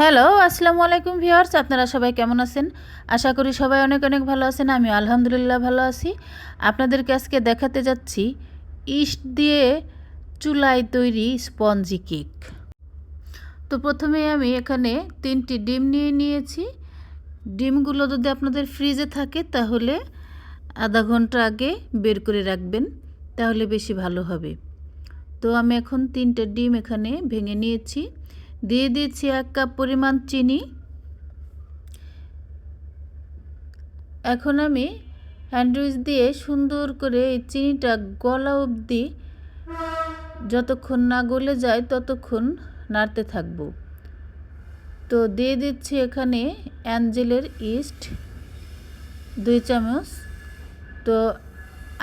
Hello আসসালামু আলাইকুম viewers, আপনারা সবাই কেমন আছেন? আশা করি সবাই অনেক অনেক ভালো আছেন, আমি আলহামদুলিল্লাহ ভালো আছি। আপনাদেরকে আজকে দেখাতে যাচ্ছি ইস্ট দিয়ে চুলায় তৈরি স্পঞ্জি কেক। তো প্রথমে আমি এখানে তিনটি ডিম নিয়ে নিয়েছি। ডিমগুলো যদি আপনাদের ফ্রিজে থাকে, তাহলে আধা ঘণ্টা আগে বের করে রাখবেন, তাহলে বেশি ভালো হবে। তো আমি এখন তিনটে ডিম এখানে ভেঙে নিয়েছি। দিয়ে দিয়েছি এক কাপ পরিমাণ চিনি। এখন আমি হ্যান্ডউইচ দিয়ে সুন্দর করে এই চিনিটা গলা অবধি যতক্ষণ না গলে যায় ততক্ষণ নাড়তে থাকব। তো দিয়ে দিচ্ছি এখানে অ্যাঞ্জেলের ইস্ট দুই চামচ। তো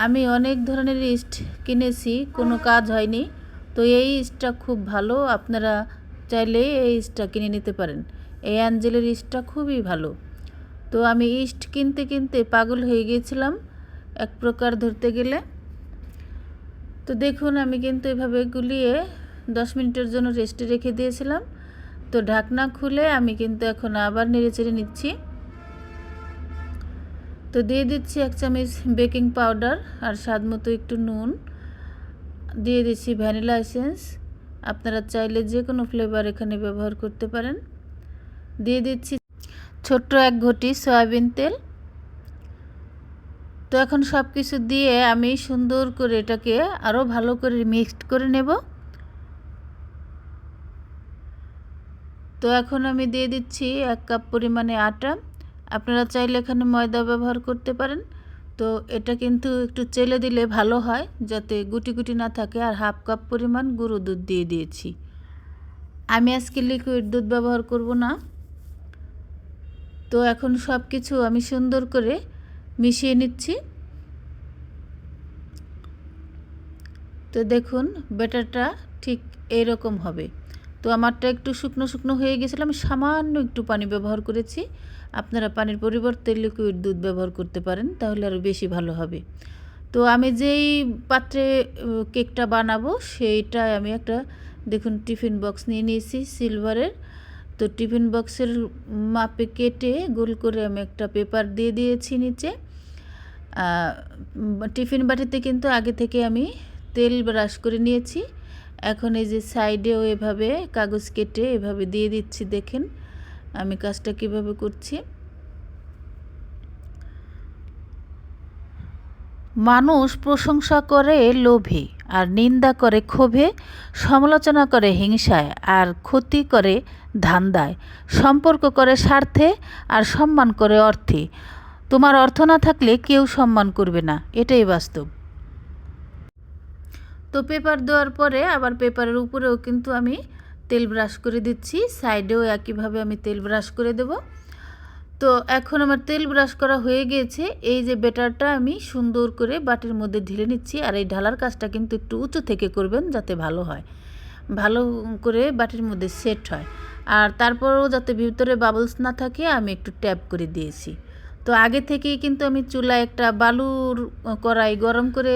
আমি অনেক ধরনের ইস্ট কিনেছি, কোনো কাজ হয়নি। তো এই ইস্টটা খুব ভালো, আপনারা চাইলে এই ইস্টটা কিনে নিতে পারেন। এই অ্যাঞ্জেলের ইস্টটা খুবই ভালো। তো আমি ইস্ট কিনতে কিনতে পাগল হয়ে গিয়েছিলাম এক প্রকার ধরতে গেলে। তো দেখুন, আমি কিন্তু এভাবে গুলিয়ে দশ মিনিটের জন্য রেস্টে রেখে দিয়েছিলাম। তো ঢাকনা খুলে আমি কিন্তু এখন আবার নেড়ে চেড়ে নিচ্ছি। তো দিয়ে দিচ্ছি এক চামচ বেকিং পাউডার আর স্বাদ মতো একটু নুন। দিয়ে দিচ্ছি ভ্যানিলা এসেন্স। আপনারা চাইলে যে কোনো ফ্লেভার এখানে ব্যবহার করতে পারেন। দিয়ে দিচ্ছি ছোট্ট এক ঘটি সয়াবিন তেল। তো এখন সব কিছু দিয়ে আমি সুন্দর করে এটাকে আরও ভালো করে মিক্সড করে নেব। তো এখন আমি দিয়ে দিচ্ছি এক কাপ পরিমাণে আটা। আপনারা চাইলে এখানে ময়দা ব্যবহার করতে পারেন। তো এটা কিন্তু একটু চেলে দিলে ভালো হয়, যাতে গুটি গুটি না থাকে। আর হাফ কাপ পরিমাণ গুঁড়ো দুধ দিয়ে দিয়েছি। আমি আজকে লিকুইড দুধ ব্যবহার করব না। তো এখন সব কিছু আমি সুন্দর করে মিশিয়ে নিচ্ছি। তো দেখুন ব্যাটারটা ঠিক এরকম হবে। তো আমারটা একটু শুকনো শুকনো হয়ে গেছিল। আমি সামান্য একটু পানি ব্যবহার করেছি। আপনারা পানির পরিবর্তে লিকুইড দুধ ব্যবহার করতে পারেন, তাহলে আরও বেশি ভালো হবে। তো আমি যেই পাত্রে কেকটা বানাবো, সেইটায় আমি একটা, দেখুন, টিফিন বক্স নিয়ে নিয়েছি সিলভারের। তো টিফিন বক্সের মাপে কেটে গোল করে আমি একটা পেপার দিয়ে দিয়েছি নিচে। টিফিন বাটিতে কিন্তু আগে থেকে আমি তেল ব্রাশ করে নিয়েছি। এখন এই যে সাইডেও এভাবে কাগজ কেটে এভাবে দিয়ে দিচ্ছি, দেখেন আমি কাজটা কীভাবে করছি। মানুষ প্রশংসা করে লোভে আর নিন্দা করে ক্ষোভে, সমালোচনা করে হিংসায় আর ক্ষতি করে ধান্দায়, সম্পর্ক করে স্বার্থে আর সম্মান করে অর্থে। তোমার অর্থ না থাকলে কেউ সম্মান করবে না, এটাই বাস্তব। তো পেপার দেওয়ার পরে আবার পেপারের উপরেও কিন্তু আমি তেল ব্রাশ করে দিচ্ছি, সাইডেও একইভাবে আমি তেল ব্রাশ করে দেব। তো এখন আমার তেল ব্রাশ করা হয়ে গিয়েছে এই যে বেটারটা আমি সুন্দর করে বাটির মধ্যে ঢেলে নিচ্ছি আর এই ঢালার কাজটা কিন্তু একটু উঁচু থেকে করবেন যাতে ভালো হয়, ভালো করে বাটির মধ্যে সেট হয়। আর তারপরেও যাতে ভিতরে বাবলস না থাকে আমি একটু ট্যাপ করে দিয়েছি। তো আগে থেকেই কিন্তু আমি চুলায় একটা বালুর কড়াই গরম করে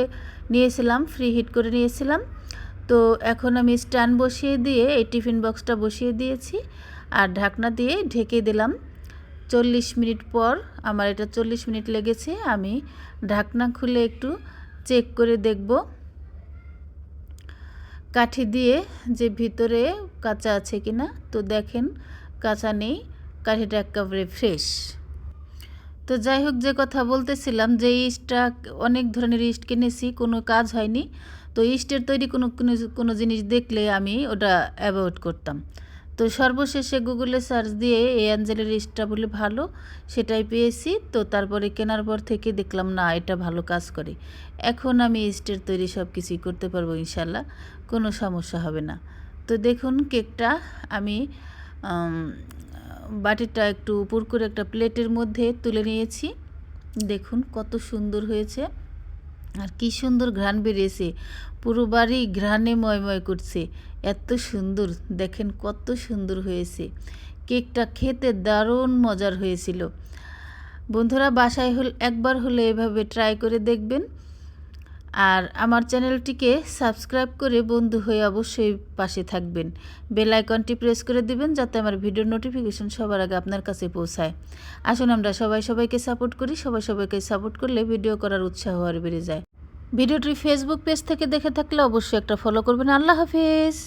নিয়েছিলাম ফ্রি হিট করে নিয়েছিলাম। তো এখন আমি স্ট্যান্ড বসিয়ে দিয়ে, এই টিফিন বক্সটা বসিয়ে দিয়েছি আর ঢাকনা দিয়ে ঢেকে দিলাম। চল্লিশ মিনিট পর, আমার এটা চল্লিশ মিনিট লেগেছে, আমি ঢাকনা খুলে একটু চেক করে দেখব। কাঠি দিয়ে যে ভিতরে কাঁচা আছে কিনা, তো দেখেন কাঁচা নেই, কাঠিটা একেবারে ফ্রেশ তো যাই হোক যে কথা বলতেছিলাম যে ইস্টটা অনেক ধরনের ইস্ট কিনেছি, কোনো কাজ হয়নি। তো ইস্টের তৈরি কোনো কোনো জিনিস দেখলে আমি ওটা অ্যাভয়েড করতাম। তো সর্বশেষে গুগলে সার্চ দিয়ে এই অ্যাঞ্জেলের ইস্টটা বলে ভালো, সেটাই পেয়েছি। তো তারপরে কেনার পর থেকে দেখলাম, না, এটা ভালো কাজ করে। এখন আমি ইস্টের তৈরি সব কিছুই করতে পারব ইনশাল্লাহ, কোনো সমস্যা হবে না। তো দেখুন, কেকটা আমি বাটিটা একটু উপর করে একটা প্লেটের মধ্যে তুলে নিয়েছি। দেখুন কত সুন্দর হয়েছে। আর কি সুন্দর ঘ্রাণ বেরিয়েছে। পুরো বাড়ি ঘ্রাণে ময়ময় করছে। এত সুন্দর, দেখেন কত সুন্দর হয়েছে। কেকটা খেতে দারুণ মজার হয়েছিল। বন্ধুরা, বাসায় হল, একবার হলে এভাবে ট্রাই করে দেখবেন। আর আমার চ্যানেলটিকে সাবস্ক্রাইব করে বন্ধু হয়ে অবশ্যই পাশে থাকবেন। বেল আইকনটি প্রেস করে দিবেন যাতে আমার ভিডিও নোটিফিকেশন সবার আগে আপনার কাছে পৌঁছায়। আসুন আমরা সবাই সবাইকে সাপোর্ট করি, সবাই সবাইকে সাপোর্ট করলে ভিডিও করার উৎসাহ আর বেড়ে যায়। ভিডিওটি ফেসবুক পেজ থেকে দেখে থাকলে অবশ্যই একটা ফলো করবেন। আল্লাহ হাফিজ।